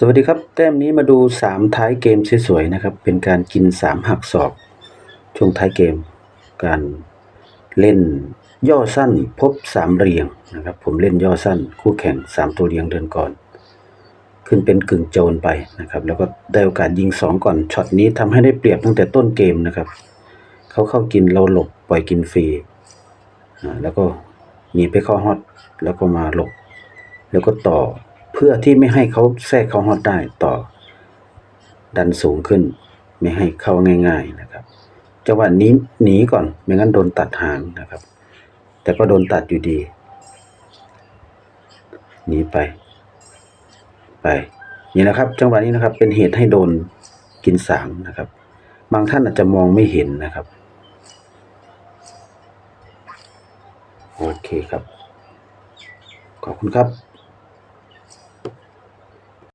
สวัสดีครับ แต้มนี้มาดูสามท้ายเกมสวยๆนะครับ เป็นการกินสามหักศอก ช่วงท้ายเกม การเล่นย่อสั้นพบสามเรียงนะครับ ผมเล่นย่อสั้น คู่แข่งสามตัวเรียงเดินก่อน ขึ้นเป็นกึ่งโจรไปนะครับ แล้วก็ได้โอกาสยิงสองก่อนช็อตนี้ทำให้ได้เปรียบตั้งแต่ต้นเกมนะครับ เขาเข้ากินเราหลบปล่อยกินฟรีแล้วก็หนีไปเข้าฮอตแล้วก็มาหลบ แล้วก็ต่อ พื่อที่ไม่ให้เขาแทรกเข้าฮอตได้ต่อ ดันสูงขึ้น ไม่ให้เข้าง่าย ๆนะครับจังหวะนี้หนีก่อนไม่งั้นโดนตัดหางนะครับ แต่ก็โดนตัดอยู่ดีหนีไป ไปนี่นะครับ จังหวะนี้นะครับ เป็นเหตุให้โดนกินสามนะครับ บางท่านอาจจะมองไม่เห็นนะครับ โอเคครับ ขอบคุณครับ